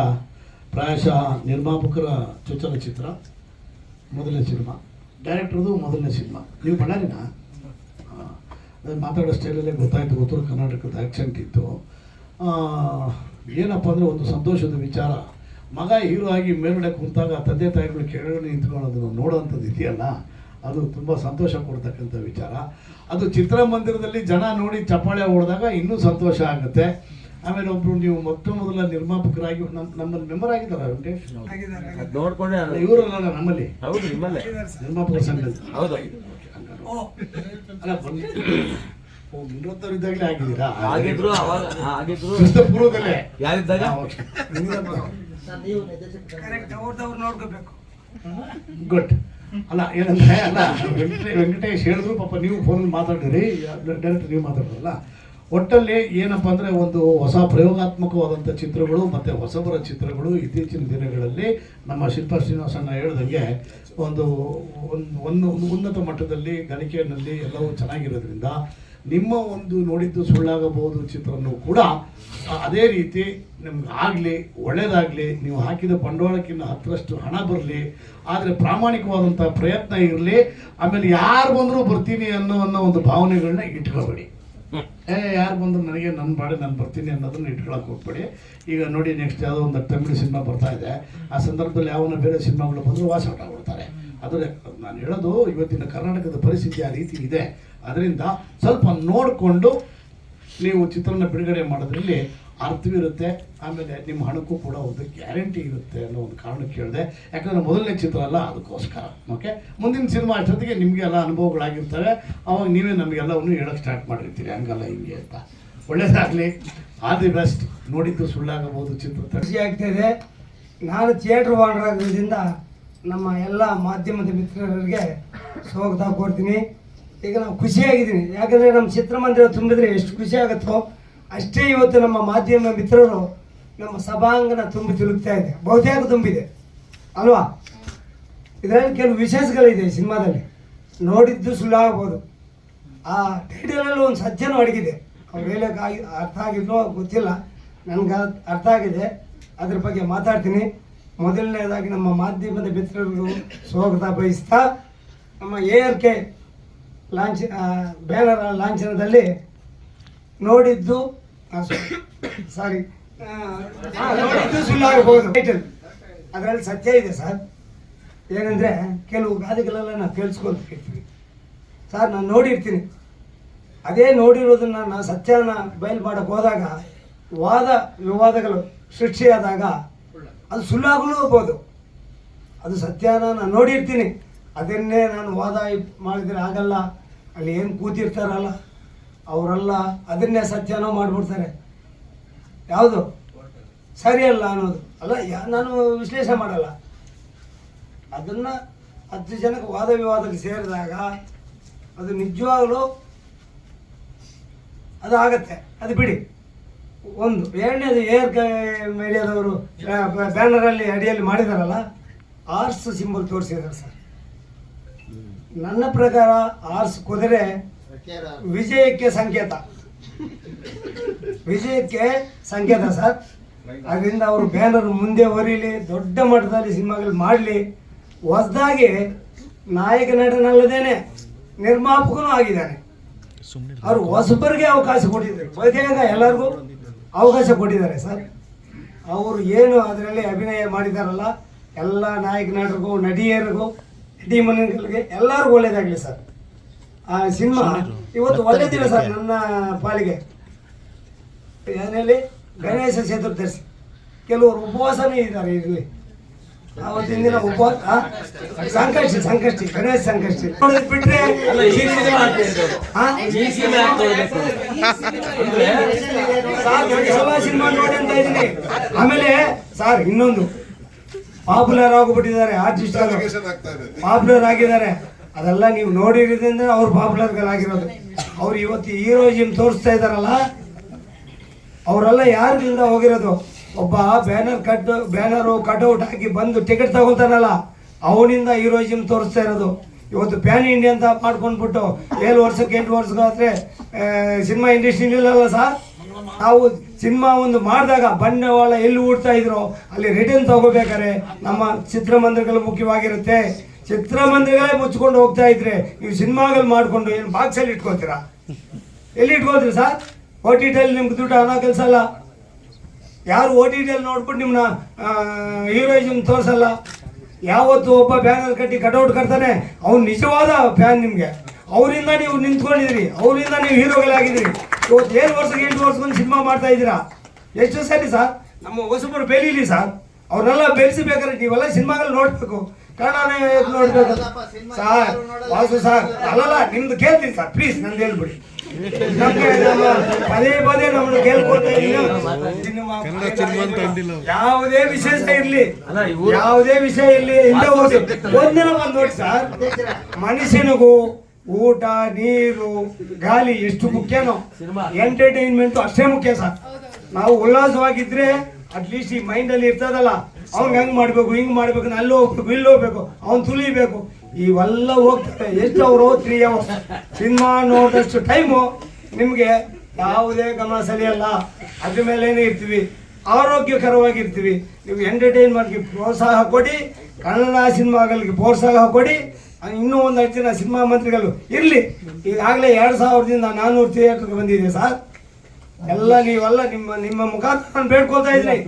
ಪ್ರಾಯಶಃ ನಿರ್ಮಾಪಕರ ಚೊಚ್ಚಲ ಚಿತ್ರ ಮೊದಲನೇ ಸಿನಿಮಾ. ಡೈರೆಕ್ಟರ್ದು ಮೊದಲನೇ ಸಿನಿಮಾ. ನೀವು ಬಳ್ಳಾರಿನ? ನಾನು ಮಾತಾಡೋ ಸ್ಟೈಲಲ್ಲೇ ಗೊತ್ತಾಯಿತು. ಉತ್ತರ ಕರ್ನಾಟಕದ ಆ್ಯಕ್ಸೆಂಟ್ ಇತ್ತು. ಏನಪ್ಪ ಅಂದರೆ ಒಂದು ಸಂತೋಷದ ವಿಚಾರ. ಮಗ ಹೀರೋ ಆಗಿ ಮೇಲ್ಗಡೆ ಕುಂತಾಗ ತಂದೆ ತಾಯಿಗಳು ಕೆಳಗಡೆ ನಿಂತ್ಕೊಳ್ಳೋದನ್ನು ನೋಡೋವಂಥದ್ದು ಇದೆಯಲ್ಲ ಅದು ತುಂಬ ಸಂತೋಷ ಕೊಡ್ತಕ್ಕಂಥ ವಿಚಾರ. ಅದು ಚಿತ್ರಮಂದಿರದಲ್ಲಿ ಜನ ನೋಡಿ ಚಪ್ಪಾಳೆ ಹೊಡೆದಾಗ ಇನ್ನೂ ಸಂತೋಷ ಆಗುತ್ತೆ. ಆಮೇಲೆ ಒಬ್ರು ನೀವು ಮೊಟ್ಟ ಮೊದಲ ನಿರ್ಮಾಪಕರಾಗಿ ನಮ್ಮ ನಮ್ಮಲ್ಲಿ ಮೆಂಬರ್ ಆಗಿದ್ದಾರೆ ವೆಂಕಟೇಶ್? ಅದ್ ನೋಡ್ಕೊಂಡೆ ಅಲ್ಲ, ಇವರಲ್ಲ ನಮ್ಮಲ್ಲಿ? ಹೌದು ನಿಮ್ಮಲ್ಲೇ. ನಿರ್ಮಾಪಕ ಸಂಘದಲ್ಲಿ. ಹೌದು. ಅಲ್ಲ ಬನ್ನಿ. ಓ ನಿವೃತ್ತರು ಇದ್ದಾಗಲೇ ಆಗಿದ್ದೀರಾ? ಆಗಿದ್ರು ಅವಾಗ ಆಗಿದ್ರು. ಪೂರ್ವದಲ್ಲೇ ಯಾರಿದ್ದಾಗ? ನಿರ್ದೇಶಕ ಗುಡ್ ಅಲ್ಲ, ಏನಂದ್ರೆ, ಅಲ್ಲ, ವೆಂಕಟೇ, ವೆಂಕಟೇಶ್ ಹೇಳಿದ್ರು, ಪಾಪ ನೀವು ಫೋನ್ ಮಾತಾಡಿರಿ ಡೈರೆಕ್ಟ್ ನೀವು ಮಾತಾಡಿದ್ರಲ್ಲ ಒಟ್ಟಲ್ಲಿ ಏನಪ್ಪ ಅಂದರೆ, ಒಂದು ಹೊಸ ಪ್ರಯೋಗಾತ್ಮಕವಾದಂಥ ಚಿತ್ರಗಳು, ಮತ್ತು ಹೊಸಬರ ಚಿತ್ರಗಳು ಇತ್ತೀಚಿನ ದಿನಗಳಲ್ಲಿ ನಮ್ಮ ಶಿಲ್ಪಾ ಶ್ರೀನಿವಾಸಣ್ಣ ಹೇಳ್ದಂಗೆ ಒಂದು ಒಂದು ಒಂದು ಉನ್ನತ ಮಟ್ಟದಲ್ಲಿ ಗಣಿಕೆಯಲ್ಲಿ ಎಲ್ಲವೂ ಚೆನ್ನಾಗಿರೋದ್ರಿಂದ ನಿಮ್ಮ ಒಂದು ನೋಡಿದ್ದು ಸುಳ್ಳಾಗಬಹುದು ಚಿತ್ರನೂ ಕೂಡ ಅದೇ ರೀತಿ ನಿಮ್ಗೆ ಆಗಲಿ, ಒಳ್ಳೇದಾಗಲಿ, ನೀವು ಹಾಕಿದ ಬಂಡವಾಳಕ್ಕಿಂತ ಹತ್ತರಷ್ಟು ಹಣ ಬರಲಿ, ಆದರೆ ಪ್ರಾಮಾಣಿಕವಾದಂಥ ಪ್ರಯತ್ನ ಇರಲಿ, ಆಮೇಲೆ ಯಾರು ಬಂದರೂ ಬರ್ತೀನಿ ಅನ್ನೋ ಅನ್ನೋ ಒಂದು ಭಾವನೆಗಳನ್ನ ಇಟ್ಕೋಬೇಡಿ. ಏ, ಯಾರು ಬಂದ್ರು ನನಗೆ ನನ್ನ ಬಾಡಿ ನಾನು ಬರ್ತೀನಿ ಅನ್ನೋದನ್ನ ಇಟ್ಕೊಳಕ್ಕೆ ಹೋಗ್ಬೇಡಿ. ಈಗ ನೋಡಿ ನೆಕ್ಸ್ಟ್ ಯಾವುದೋ ಒಂದು ತಮಿಳು ಸಿನಿಮಾ ಬರ್ತಾ ಇದೆ. ಆ ಸಂದರ್ಭದಲ್ಲಿ ಯಾವನ ಬೇರೆ ಸಿನಿಮಾಗಳು ಬಂದರೂ ವಾಸ ಹೊರಟಾಗ್ಬಿಡ್ತಾರೆ ಅದು ನಾನು ಹೇಳೋದು ಇವತ್ತಿನ ಕರ್ನಾಟಕದ ಪರಿಸ್ಥಿತಿ ಆ ರೀತಿ ಇದೆ. ಅದರಿಂದ ಸ್ವಲ್ಪ ನೋಡಿಕೊಂಡು ನೀವು ಚಿತ್ರನ ಬಿಡುಗಡೆ ಮಾಡೋದ್ರಲ್ಲಿ ಅರ್ಥವಿರುತ್ತೆ ಆಮೇಲೆ ನಿಮ್ಮ ಹಣಕ್ಕೂ ಕೂಡ ಒಂದು ಗ್ಯಾರಂಟಿ ಇರುತ್ತೆ ಅನ್ನೋ ಒಂದು ಕಾರಣಕ್ಕೆ ಹೇಳಿದೆ. ಯಾಕಂದರೆ ಮೊದಲನೇ ಚಿತ್ರ ಅಲ್ಲ, ಅದಕ್ಕೋಸ್ಕರ. ಓಕೆ ಮುಂದಿನ ಸಿನಿಮಾ ಅಷ್ಟೊತ್ತಿಗೆ ನಿಮಗೆ ಎಲ್ಲ ಅನುಭವಗಳಾಗಿರ್ತವೆ. ಅವಾಗ ನೀವೇ ನಮಗೆಲ್ಲವನ್ನು ಹೇಳೋಕ್ಕೆ ಸ್ಟಾರ್ಟ್ ಮಾಡಿರ್ತೀರಿ. ಹಂಗಲ್ಲ ಹಿಂಗೆ ಅಂತ. ಒಳ್ಳೇದಾಗಲಿ ಆಲ್ ದಿ ಬೆಸ್ಟ್ ನೋಡಿದ್ದು ಸುಳ್ಳಾಗಬಹುದು ಚಿತ್ರ. ಇದೆ. ನಾನು ಥಿಯೇಟ್ರ್ ಓನರಾಗೋದ್ರಿಂದ ನಮ್ಮ ಎಲ್ಲ ಮಾಧ್ಯಮದ ಮಿತ್ರರಿಗೆ ಸ್ವಾಗತ ಕೊಡ್ತೀನಿ ಈಗ ನಾವು ಖುಷಿಯಾಗಿದ್ದೀನಿ. ಯಾಕಂದರೆ ನಮ್ಮ ಚಿತ್ರಮಂದಿರ ತುಂಬಿದ್ರೆ ಎಷ್ಟು ಖುಷಿ ಆಗುತ್ತೋ ಅಷ್ಟೇ ಇವತ್ತು ನಮ್ಮ ಮಾಧ್ಯಮ ಮಿತ್ರರು ನಮ್ಮ ಸಭಾಂಗಣ ತುಂಬಿ ತಿರುಗ್ತಾ ಇದೆ. ಬಹುತೇಕ ತುಂಬಿದೆ. ಅಲ್ವಾ? ಇದರಲ್ಲಿ ಕೆಲವು ವಿಶೇಷಗಳಿದೆ ಸಿನಿಮಾದಲ್ಲಿ. ನೋಡಿದ್ದು ಸುಳ್ಳಾಗ್ಬೋದು ಆ ಟೈಟಲಲ್ಲಿ ಒಂದು ಸತ್ಯನೂ ಅಡಗಿದೆ. ಅವ್ರು ಹೇಳೋಕ್ಕಾಗಿ ಅರ್ಥ ಆಗಿದ್ನೋ ಗೊತ್ತಿಲ್ಲ. ನನಗೆ ಅರ್ಥ ಆಗಿದೆ. ಅದ್ರ ಬಗ್ಗೆ ಮಾತಾಡ್ತೀನಿ. ಮೊದಲನೇದಾಗಿ ನಮ್ಮ ಮಾಧ್ಯಮದ ಮಿತ್ರರು ಸ್ವಾಗತ ಬಯಸ್ತಾ ನಮ್ಮ A R K launch banner ಲಾಂಛನದಲ್ಲಿ ನೋಡಿದ್ದು ಸಾರಿ ಅದರಲ್ಲಿ ಸತ್ಯ ಇದೆ ಸರ್. ಏನಂದರೆ ಕೆಲವು ಗಾದೆಗಳೆಲ್ಲ ನಾವು ಕೇಳಿಸ್ಕೊಳ್ತಿರ್ತೀವಿ ಸರ್, ನಾನು ನೋಡಿರ್ತೀನಿ. ಅದೇ ನೋಡಿರೋದನ್ನ ನಾನು ಸತ್ಯನ ಬಯಲು ಮಾಡಕ್ಕೆ ಹೋದಾಗ ವಾದ ವಿವಾದಗಳು ಸೃಷ್ಟಿಯಾದಾಗ ಅದು ಸುಳ್ಳಾಗಲೂ ಹೋಗ್ಬೋದು. ಅದು ಸತ್ಯನ ನಾನು ನೋಡಿರ್ತೀನಿ. ಅದನ್ನೇ ನಾನು ವಾದ ಮಾಡಿದರೆ ಆಗಲ್ಲ. ಅಲ್ಲಿ ಏನು ಕೂತಿರ್ತಾರಲ್ಲ, ಅವರೆಲ್ಲ ಅದನ್ನೇ ಸತ್ಯನೋ ಮಾಡಿಬಿಡ್ತಾರೆ. ಯಾವುದು? ಸರಿಯಲ್ಲ ಅನ್ನೋದು. ಅಲ್ಲ, ಯಾ, ನಾನು ವಿಶ್ಲೇಷಣೆ ಮಾಡಲ್ಲ. ಅದನ್ನು ಹತ್ತು ಜನಕ್ಕೆ ವಾದ ವಿವಾದಕ್ಕೆ ಸೇರಿದಾಗ ಅದು ನಿಜವಾಗಲೂ ಅದು ಆಗತ್ತೆ ಅದು ಬಿಡಿ. ಒಂದು. ಎರಡನೇದು ಏರ್ ಮೀಡಿಯಾದವರು ಬ್ಯಾನರಲ್ಲಿ ಅಡಿಯಲ್ಲಿ ಮಾಡಿದಾರಲ್ಲ ಆರ್ಸ್ ಸಿಂಬಲ್ ತೋರಿಸಿದ್ದಾರೆ ಸರ್. ನನ್ನ ಪ್ರಕಾರ ಆರ್ಸ್ ಕುದುರೆ ವಿಜಯಕ್ಕೆ ಸಂಕೇತ. ವಿಜಯಕ್ಕೆ ಸಂಕೇತ ಸರ್. ಅದರಿಂದ ಅವರು ಬ್ಯಾನರ್ ಮುಂದೆ ಹೊರೀಲಿ ದೊಡ್ಡ ಮಟ್ಟದಲ್ಲಿ ಸಿನಿಮಾಗಳು ಮಾಡಲಿ. ಹೊಸದಾಗಿ ನಾಯಕ ನಟನಲ್ಲದೇನೆ ನಿರ್ಮಾಪಕನೂ ಆಗಿದ್ದಾನೆ. ಅವರು ಹೊಸಬರಿಗೆ ಅವಕಾಶ ಕೊಟ್ಟಿದ್ದಾರೆ. ಬಹುತೇಕ ಎಲ್ಲರಿಗೂ ಅವಕಾಶ ಕೊಟ್ಟಿದ್ದಾರೆ ಸರ್. ಅವರು ಏನು ಅದರಲ್ಲಿ ಅಭಿನಯ ಮಾಡಿದಾರಲ್ಲ ಎಲ್ಲ ನಾಯಕ ನಟರಿಗೂ ನಟಿಯರಿಗೂ ನಟಿ ಮನೆಗಳಿಗೆ ಎಲ್ಲರಿಗೂ ಒಳ್ಳೇದಾಗಲಿ ಸರ್. ಆ ಸಿನಿಮಾ ಇವತ್ತು ಒಳ್ಳೆ ದಿನ ಸರ್ ನನ್ನ ಪಾಲಿಗೆ. ಏನೇಳಿ ಗಣೇಶ ಚತುರ್ದಶಿ. ಕೆಲವರು ಉಪವಾಸನೇ ಇದ್ದಾರೆ ಇಲ್ಲಿ ಅವತ್ತಿನ ದಿನ ಉಪವಾಸ? ಸಂಕಷ್ಟಿ ಸಂಕಷ್ಟಿ ಗಣೇಶ ಸಂಕಷ್ಟಿ. ಬಿಟ್ರೆ ಸಿನಿಮಾ ನೋಡಿ ಅಂತ ಇದ್ದೀನಿ. ಆಮೇಲೆ ಸಾರ್ ಇನ್ನೊಂದು. ಪಾಪ್ಯುಲರ್ ಆಗಿಬಿಟ್ಟಿದ್ದಾರೆ ಆರ್ಟಿಸ್ಟ್ ಪಾಪ್ಯುಲರ್ ಆಗಿದ್ದಾರೆ. ಅದೆಲ್ಲ ನೀವು ನೋಡಿರೋದ್ರಿಂದ ಅವ್ರು ಪಾಪ್ಯುಲರ್ ಆಗಿರೋದು. ಅವ್ರು ಇವತ್ತು ಹೀರೋಯಿಸಮ್ ತೋರಿಸ್ತಾ ಇದಾರಲ್ಲ ಅವರೆಲ್ಲ ಯಾರಿಂದ ಹೋಗಿರೋದು? ಒಬ್ಬ ಬ್ಯಾನರ್ ಕಟ್, ಬ್ಯಾನರು ಕಟ್ಔಟ್ ಹಾಕಿ ಬಂದು ಟಿಕೆಟ್ ತಗೊತಾನಲ್ಲ, ಅವನಿಂದ ಹೀರೋಯಿಸಮ್ ತೋರಿಸ್ತಾ ಇರೋದು. ಇವತ್ತು ಪ್ಯಾನ್ ಇಂಡಿಯಾ ಅಂತ ಮಾಡ್ಕೊಂಡ್ಬಿಟ್ಟು ಏಳು ವರ್ಷಕ್ಕೆ ಎಂಟು ವರ್ಷಕ್ಕಾದ್ರೆ ಸಿನಿಮಾ ಇಂಡಸ್ಟ್ರಿ ಇಲ್ಲಲ್ಲ ಸರ್? ನಾವು ಸಿನಿಮಾ ಒಂದು ಮಾಡಿದಾಗ ಬಂಡವಾಳ ಎಲ್ಲಿ ಹೂಡ್ತಾ ಇದ್ರು, ಅಲ್ಲಿ ರಿಟರ್ನ್ ತಗೋಬೇಕಾರೆ ನಮ್ಮ ಚಿತ್ರಮಂದಿರಗಳು ಮುಖ್ಯವಾಗಿರುತ್ತೆ. ಚಿತ್ರಮಂದಿರಗಳೇ ಮುಚ್ಕೊಂಡು ಹೋಗ್ತಾ ಇದ್ರೆ ನೀವು ಸಿನಿಮಾಗಳು ಮಾಡಿಕೊಂಡು ಏನು ಬಾಕ್ಸಲ್ಲಿ ಇಟ್ಕೋತೀರಾ? ಎಲ್ಲಿ ಇಟ್ಕೊಳ್ತೀರಿ ಸರ್? ಓ ಟಿ ಟಿಯಲ್ಲಿ ನಿಮ್ಗೆ ದುಡ್ಡು ಹಣ ಕಲ್ಸಲ್ಲ ಯಾರು ಓ ಟಿ ಟಿಯಲ್ಲಿ ನೋಡ್ಬಿಟ್ಟು ನಿಮ್ಮನ್ನ ಹೀರೋಯಿಸಮ್ ತೋರಿಸಲ್ಲ. ಯಾವತ್ತು ಒಬ್ಬ ಬ್ಯಾನರ್ ಕಟ್ಟಿ ಕಟೌಟ್ ಕಟ್ತಾನೆ ಅವ್ನು ನಿಜವಾದ ಫ್ಯಾನ್ ನಿಮಗೆ. ಅವರಿಂದ ನೀವು ನಿಂತ್ಕೊಂಡಿದ್ರಿ ಅವರಿಂದ ನೀವು ಹೀರೋಗಳಾಗಿದ್ರಿ ಇವತ್ತು ಏಳು ವರ್ಷಕ್ಕೆ ಎಂಟು ವರ್ಷಕ್ಕೊಂದು ಸಿನಿಮಾ ಮಾಡ್ತಾ ಇದ್ದೀರಾ? ಎಷ್ಟು ಸರಿ ಸರ್ ನಮ್ಮ ಹೊಸಬರು ಬೆಳೀಲಿ ಸರ್ ಅವ್ರನ್ನೆಲ್ಲ ಬೆಳೆಸಬೇಕಾದ್ರೆ ನೀವೆಲ್ಲ ಸಿನಿಮಾಗಳು ನೋಡಬೇಕು. ಕನ್ನಡನೇ ನೋಡ್ಬೇಕು. ಸರ್ ವಾಸು ಸರ್ ಅಲ್ಲಲ್ಲ ನಿಮ್ದು ಕೇಳ್ತೀನಿ ಸರ್ ಪ್ಲೀಸ್ ನಂದು ಹೇಳ್ಬಿಡಿ. ಪದೇ ಪದೇ ನಮ್ಮನ್ನು ಕೇಳ್ಕೊಳ್ತಾ ಯಾವುದೇ ವಿಶೇಷ ಇರ್ಲಿ. ಯಾವುದೇ ವಿಷಯ ಇರ್ಲಿ ಹಿಂದೆ ಹೋಗಿ ಒಂದಿನ ಬಂದು ನೋಡಿ ಸರ್. ಮನುಷ್ಯನಿಗೂ ಊಟ ನೀರು ಗಾಲಿ ಎಷ್ಟು ಮುಖ್ಯನೋ. ಎಂಟರ್ಟೈನ್ಮೆಂಟ್ ಅಷ್ಟೇ ಮುಖ್ಯ ಸರ್. ನಾವು ಉಲ್ಲಾಸವಾಗಿದ್ರೆ ಅಟ್ಲೀಸ್ಟ್ ಈ ಮೈಂಡ್ ಅಲ್ಲಿ ಇರ್ತದಲ್ಲ. ಅವ್ನ್ ಹೆಂಗ್ ಮಾಡಬೇಕು ಹಿಂಗ್ ಮಾಡ್ಬೇಕು ಅಲ್ಲಿ ಹೋಗ್ಬೇಕು ಇಲ್ಲಿ ಹೋಗ್ಬೇಕು ಅವ್ನ್ ತುಳಿಬೇಕು. ಇವೆಲ್ಲ ಹೋಗ್ತವೆ ಎಷ್ಟು ಅವರು ತ್ರೀ ಅವರ್ಸ್ ಸಿನಿಮಾ ನೋಡಿದಷ್ಟು ಟೈಮು ನಿಮಗೆ ಯಾವುದೇ ಗಮನ ಸರಿಯಲ್ಲ ಅದ್ರ ಮೇಲೇನೆ ಇರ್ತೀವಿ. ಆರೋಗ್ಯಕರವಾಗಿರ್ತೀವಿ. ನೀವು ಎಂಟರ್ಟೈನ್ಮೆಂಟ್ಗೆ ಪ್ರೋತ್ಸಾಹ ಕೊಡಿ ಕನ್ನಡ ಸಿನಿಮಾಗಳಿಗೆ ಪ್ರೋತ್ಸಾಹ ಕೊಡಿ ಇನ್ನೂ ಒಂದು ಐದು ಜನ ಸಿನಿಮಾ ಮಂತ್ರಿಗಳು ಇರಲಿ. ಈಗಾಗಲೇ ಎರಡು ಸಾವಿರದಿಂದ ನಾನ್ನೂರು ಥಿಯೇಟರ್ಗೆ ಬಂದಿದೆ ಸರ್. ಎಲ್ಲ ನೀವೆಲ್ಲ ನಿಮ್ಮ ನಿಮ್ಮ ಮುಖಾಂತರ ನಾನು ಬೇಡ್ಕೊಳ್ತಾ ಇದ್ದೀನಿ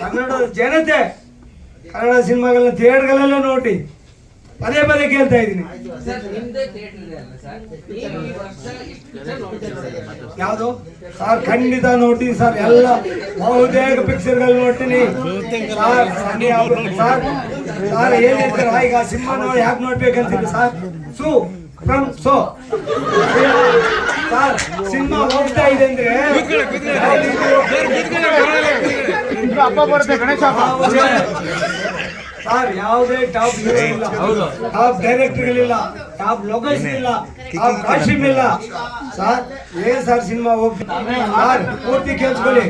ಕನ್ನಡದ ಜನತೆ ಕನ್ನಡ ಸಿನಿಮಾಗಳನ್ನ ಥಿಯೇಟರ್ಗಳಲ್ಲೇ ನೋಡಿ. ಪದೇ ಪದೇ ಕೇಳ್ತಾ ಇದ್ದೀನಿ. ಯಾವುದು? ಸರ್ ಖಂಡಿತ ನೋಡ್ತೀನಿ ಸರ್ ಎಲ್ಲ ಬಹುತೇಕ ಪಿಕ್ಚರ್ಗಳು ನೋಡ್ತೀನಿ. ಸರ್ ಸರ್ ಸರ್ ಏನ್ ಹೇಳ್ತೀರಾ ಈಗ ಸಿನಿಮಾ ನೋಡಿ ಯಾಕೆ ನೋಡ್ಬೇಕಂತೀನಿ sir? Su from So. Sir cinema ಹೋಗ್ತಾ ಇದೆ ಅಂದ್ರೆ ಅಪ್ಪ ಬರುತ್ತೆ ಗಣೇಶ ಸರ್ ಯಾವುದೇ ಟಾಪ್ ಇಲ್ಲ ಹೌದು. ಟಾಪ್ ಡೈರೆಕ್ಟರ್ಗಳಿಲ್ಲ ಟಾಪ್ ಲೊಕೇಶನ್ ಇಲ್ಲ. ಟಾಪ್ ಕಾಸ್ಟ್ಯೂಮ್ ಇಲ್ಲ. ಸರ್ ಏ ಸರ್ ಸಿನಿಮಾ ಹೋಗಿ ಸರ್ ಪೂರ್ತಿ ಕೇಳಿಸ್ಕೊಳ್ಳಿ.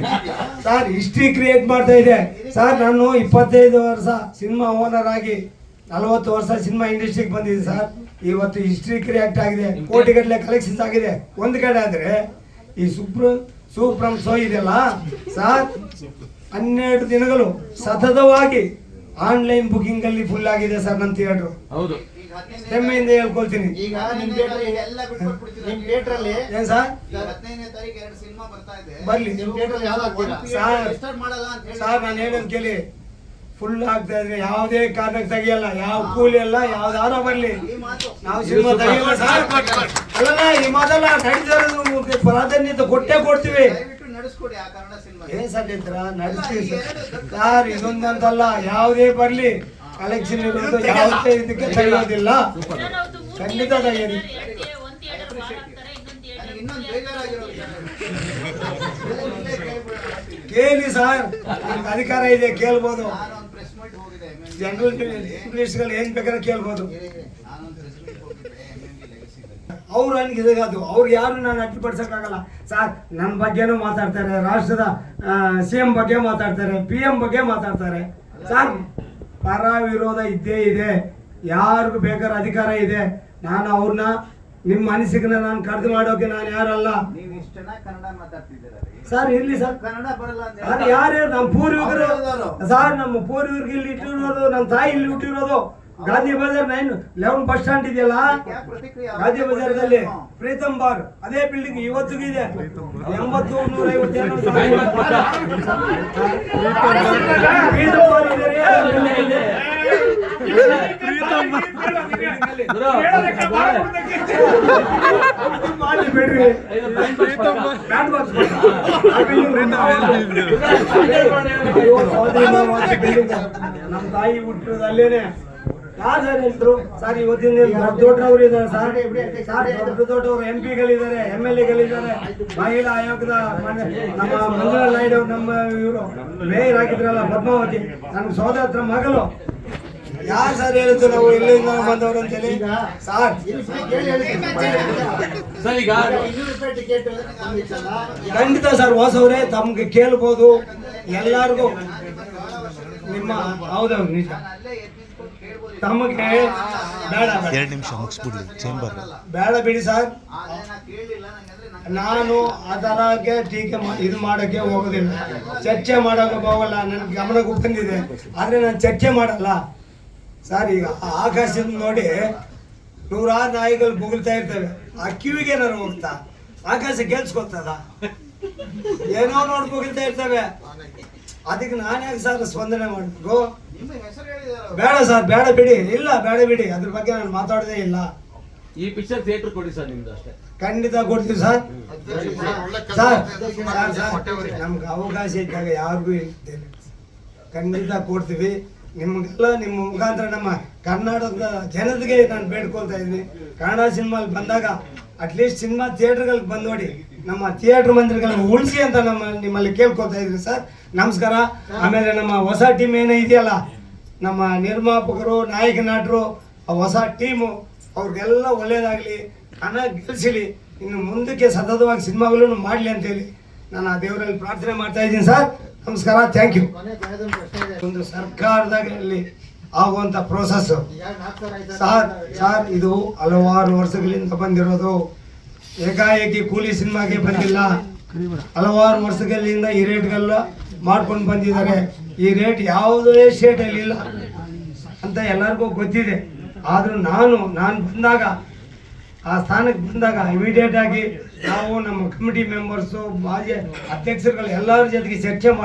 ಸರ್ ಹಿಸ್ಟ್ರಿ ಕ್ರಿಯೇಟ್ ಮಾಡ್ತಾ ಇದೆ. ಸರ್ ನಾನು ಇಪ್ಪತ್ತೈದು ವರ್ಷ ಸಿನಿಮಾ ಓನರ್ ಆಗಿ ನಲವತ್ತು ವರ್ಷ ಸಿನಿಮಾ ಇಂಡಸ್ಟ್ರಿಗೆ ಬಂದಿದೆ ಸರ್ ಇವತ್ತು ಹಿಸ್ಟ್ರಿ ಕ್ರಿಯೇಟ್ ಆಗಿದೆ. ಕೋಟಿಗಟ್ಟಲೆ ಕಲೆಕ್ಷನ್ಸ್ ಆಗಿದೆ. ಒಂದು ಕಡೆ ಆದರೆ ಈ ಸುಪ್ರ ಸೂಪ್ರಮ್ ಸೋ ಇದೆಯಲ್ಲ ಸರ್ ಹನ್ನೆರಡು ದಿನಗಳು ಸತತವಾಗಿ ಆನ್ಲೈನ್ ಬುಕಿಂಗ್ ಅಲ್ಲಿ ಫುಲ್ ಆಗಿದೆ ಸರ್ ನನ್ನ ಥಿಯೇಟರ್ ಹೌದು. ಹೆಮ್ಮೆಯಿಂದ ಹೇಳ್ಕೊಳ್ತೀನಿ. ಈಗ ನಿಮ್ ಥಿಯೇಟರ್ ಎಲ್ಲ ಬಿಟ್ಬಿಡ್ಬಿಡ್ತೀರಾ? ನಿಮ್ ಥಿಯೇಟರ್ ಅಲ್ಲಿ ಏನ್ ಸರ್ ಈಗ ಹದಿನೈದನೇ ತಾರೀಕು ಎರಡು ಸಿನಿಮಾ ಬರ್ತಾ ಇದೆ. ಬರ್ಲಿ. ನಿಮ್ ಥಿಯೇಟರ್ ಯಾವ್ದು ಹಾಕ್ತೀರಾ? ಸರ್ ರಿಜಿಸ್ಟರ್ ಮಾಡಲ್ಲ ಅಂತ ಹೇಳಿ. ಸರ್ ನಾನು ಹೇಳೋದು ಕೇಳಿ. ಫುಲ್ ಆಗ್ತಾ ಇದ್ರೆ ಯಾವುದೇ ಕಾರಣಕ್ಕೆ ತೆಗಿಯಲ್ಲ. ಯಾವ ಕೂಲಿ ಅಲ್ಲ ಯಾವ್ದಾರ ಬರ್ಲಿ. ಈ ಮಾತು. ನಾವು ಸಿನಿಮಾ ತೆಗಿಯಲ್ಲ ಸರ್ ಅಲ್ಲ ಈ ಮಾತಲ್ಲ ನಡೀತಾ ಪ್ರಾಧಾನ್ಯತೆ ಕೊಟ್ಟೇ ಕೊಡ್ತೀವಿ. ನಡೆಸ್ತೀವಿ ಸರ್ ಸರ್ ಇದೊಂದಂತಲ್ಲ ಯಾವುದೇ ಬರ್ಲಿ ಕಲೆಕ್ಷನ್ ಇರೋದು ಯಾವುದೇ ಇದಕ್ಕೆ ತೆಗೆಯೋದಿಲ್ಲ. ಖಂಡಿತ ತೆಗೆಯೋದು ಕೇಳಿ ಸರ್ ನಿಮ್ಗೆ ಅಧಿಕಾರ ಇದೆ ಕೇಳ್ಬೋದು. ನಾನು ಒಂದು ಪ್ರೆಸ್ ಮೀಟ್ ಹೋಗಿದೆ ಜನರಲ್ ಇಂಗ್ಲೀಷ್ಗಳು ಏನ್ ಬೇಕಾದ್ರೆ ಕೇಳ್ಬೋದು ನಾನೊಂದು ಪ್ರೆಸ್ ಮೀಟ್ ಹೋಗಿದ್ದೆ ಎಂ ಎಂ ಬಿ ಲೆಗಸಿದಲ್ಲಿ ಅವ್ರು ನನಗೆ ಅದು ಅವ್ರು ಯಾರು ನಾನು ಅಡ್ಡಿಪಡಿಸೋಕ್ಕಾಗಲ್ಲ ಸರ್ ನನ್ನ ಬಗ್ಗೆನೂ ಮಾತಾಡ್ತಾರೆ. ರಾಷ್ಟ್ರದ ಸಿ ಎಂ ಬಗ್ಗೆ ಮಾತಾಡ್ತಾರೆ ಪಿ ಎಂ ಬಗ್ಗೆ ಮಾತಾಡ್ತಾರೆ. ಸರ್ ಪರ ವಿರೋಧ ಇದ್ದೇ ಇದೆ. ಯಾರಿಗೂ ಬೇಕಾದ್ರೆ ಅಧಿಕಾರ ಇದೆ. ನಾನು ಅವ್ರನ್ನ ನಿಮ್ಮ ಮನಸ್ಸಿಗೆ ನಾನು ಕಡ್ದು ಮಾಡೋಕೆ ನಾನು ಯಾರಲ್ಲ. ಸರ್ ಇರ್ಲಿ ಸರ್. ಕನ್ನಡ ಬರಲ್ಲ ಯಾರ್ಯಾರು ನಮ್ಮ ಪೂರ್ವಿಕರು ಸರ್ ನಮ್ಮ ಪೂರ್ವಿಕರಿಗೆ ಇಲ್ಲಿ ಇಟ್ಟಿರೋದು ನಮ್ಮ ತಾಯಿ ಇಲ್ಲಿ ಹುಟ್ಟಿರೋದು. Gandhi Bazaar nine eleven bus stand ಇದೆಯಲ್ಲ? ಗಾಂಧಿ ಬಜಾರ್ದಲ್ಲಿ ಪ್ರೀತಮ್ ಬಾರ್ ಅದೇ ಬಿಲ್ಡಿಂಗ್ ಇವತ್ತಿಗೂ ಇದೆ. ಎಂಬತ್ತು ನೂರ ನಮ್ಮ ತಾಯಿ ಹುಟ್ಟದಲ್ಲೇನೆ ಅಲ್ಲೇನೆ. ಯಾರು ಸರ್ ಹೆಸರು ಸರ್ ಇವತ್ತಿನ ದೊಡ್ಡವರು ಇದ್ದಾರೆ ಸರ್? ಸರ್ ದೊಡ್ಡ ದೊಡ್ಡವರು ಎಂ ಪಿಗಳಿದ್ದಾರೆ ಎಂ ಎಲ್ ಎಗಳಿದ್ದಾರೆ. ಮಹಿಳಾ ಆಯೋಗದ ನಮ್ಮ ಮಂಜುಳಾ ನಾಯ್ಡು ಅವ್ರು ನಮ್ಮ ಇವರು ಮೇಯರ್ ಆಗಿದ್ರಲ್ಲ ಪದ್ಮಾವತಿ ನನ್ನ ಸೋದರ ಮಗಳು. ಯಾರು ಸರ್ ಹೇಳಿದ್ರು ನಾವು ಇಲ್ಲಿಂದ ಬಂದವರು ಅಂತೇಳಿ? ಸರ್. ಸರ್ ಈಗ ಇನ್ನೂರು ರೂಪಾಯಿ ಟಿಕೆಟ್ ಬಂದಿತ್ತಲ್ಲ ಖಂಡಿತ ಸರ್ ಹೊಸವ್ರೆ ತಮ್ಗೆ ಕೇಳ್ಬೋದು. ಎಲ್ಲಾರ್ಗು ನಿಮ್ಮ ಹೌದೌದು ನಿಜ. ತಮಗೆ ಬೇಡ ಬೇಡ. ಎರಡು ನಿಮಿಷ ಮುಗಿಸ್ಬಿಡ್ಲಿ ಚೇಂಬರ್ ಬೇಡ ಬಿಡಿ ಸರ್. ನಾನು ಥರಕ್ಕೆ ಟೀಕೆ ಇದು ಮಾಡೋಕ್ಕೆ ಹೋಗೋದಿಲ್ಲ. ಚರ್ಚೆ ಮಾಡೋಕೆ ಹೋಗಲ್ಲ. ನನ್ನ ಗಮನಕ್ಕೆ ಬಂದಿದೆ ಆದರೆ ನಾನು ಚರ್ಚೆ ಮಾಡಲ್ಲ. ಸರ್ ಈಗ ಆಕಾಶದ ನೋಡಿ ನೂರಾರು ನಾಯಿಗಳು ಬುಗುಳ್ತಾ ಇರ್ತವೆ. ಆ ಕಿವಿಗೆ ನಾನು ಹೋಗ್ತಾ? ಆಕಾಶ ಕೇಳಿಸ್ಕೊತದ ಏನೋ ನೋಡಿ ಬುಗುಳ್ತಾ ಇರ್ತವೆ. ಅದಕ್ಕೆ ನಾನು ಯಾಕೆ ಸರ್ ಸ್ಪಂದನೆ ಮಾಡಬೇಕು? ಬೇಡ ಸರ್ ಬೇಡ ಬಿಡಿ. ಇಲ್ಲ ಬೇಡ ಬಿಡಿ. ಅದ್ರ ಬಗ್ಗೆ ನಾನು ಮಾತಾಡೋದೇ ಇಲ್ಲ. ಈ ಪಿಕ್ಚರ್ ಥಿಯೇಟರ್ ಕೊಡಿ ಸರ್ ನಿಮ್ದು ಅಷ್ಟೇ. ಖಂಡಿತ ಕೊಡ್ತೀವಿ ಸರ್. Sir sir. ಸರ್ ನಮ್ಗೆ ಅವಕಾಶ ಇದ್ದಾಗ ಯಾರಿಗೂ ಇರ್ತೇನೆ ಖಂಡಿತ ಕೊಡ್ತೀವಿ. ನಿಮ್ಗೆಲ್ಲ ನಿಮ್ಮ ಮುಖಾಂತರ ನಮ್ಮ ಕರ್ನಾಟಕದ ಜನತೆಗೆ ನಾನು ಬೇಡ್ಕೊಳ್ತಾ ಇದ್ದೀನಿ. ಕನ್ನಡ ಸಿನಿಮಾಲ್ ಬಂದಾಗ ಅಟ್ಲೀಸ್ಟ್ ಸಿನಿಮಾ ಥಿಯೇಟರ್ಗಳಿಗೆ ಬಂದು ನೋಡಿ. ನಮ್ಮ ಥಿಯೇಟರ್ ಮಂದಿರಗಳನ್ನ ಉಳಿಸಿ ಅಂತ ನಮ್ಮ ನಿಮ್ಮಲ್ಲಿ ಕೇಳ್ಕೊತಾ ಇದ್ರಿ ಸರ್. ನಮಸ್ಕಾರ. ಆಮೇಲೆ ನಮ್ಮ ಹೊಸ ಟೀಮ್ ಏನೋ ಇದೆಯಲ್ಲ ನಮ್ಮ ನಿರ್ಮಾಪಕರು ನಾಯಕ ನಟರು ಆ ಹೊಸ ಟೀಮು ಅವ್ರಿಗೆಲ್ಲ ಒಳ್ಳೇದಾಗಲಿ ಹಣ ಗೆಲ್ಸಿಲಿ ಇನ್ನು ಮುಂದಕ್ಕೆ ಸತತವಾಗಿ ಸಿನಿಮಾಗಳನ್ನು ಮಾಡಲಿ ಅಂತೇಳಿ ನಾನು ಆ ದೇವರಲ್ಲಿ ಪ್ರಾರ್ಥನೆ ಮಾಡ್ತಾ ಇದ್ದೀನಿ ಸರ್. ನಮಸ್ಕಾರ. ಥ್ಯಾಂಕ್ ಯು ಒಂದು ಸರ್ಕಾರದಲ್ಲಿ ಆಗುವಂಥ ಪ್ರೋಸೆಸ್ ಈಗ ನಾಲ್ಕು ಸಾವಿರ ಐದು ಸರ್ ಸರ್ ಇದು ಹಲವಾರು ವರ್ಷಗಳಿಂದ ಬಂದಿರೋದು. ಏಕಾಏಕಿ ಕೂಲಿ ಸಿನಿಮಾಗೆ ಬಂದಿಲ್ಲ. ಹಲವಾರು ವರ್ಷಗಳಿಂದ ಈ ರೇಟ್ಗೆಲ್ಲ ಮಾಡ್ಕೊಂಡು ಬಂದಿದ್ದಾರೆ. ಈ ರೇಟ್ ಯಾವುದೇ ಶೇಟಲ್ಲಿ ಇಲ್ಲ ಅಂತ ಎಲ್ಲರಿಗೂ ಗೊತ್ತಿದೆ. ಆದರೂ ನಾನು ನಾನು ಬಂದಾಗ, ಆ ಸ್ಥಾನಕ್ಕೆ ಬಂದಾಗ ಇಮಿಡಿಯೇಟ್ ಆಗಿ ನಾವು ನಮ್ಮ ಕಮಿಟಿ ಮೆಂಬರ್ಸು ಮಾಜಿ ಅಧ್ಯಕ್ಷರುಗಳು ಎಲ್ಲರ ಜೊತೆಗೆ ಚರ್ಚೆ ಮಾಡಿ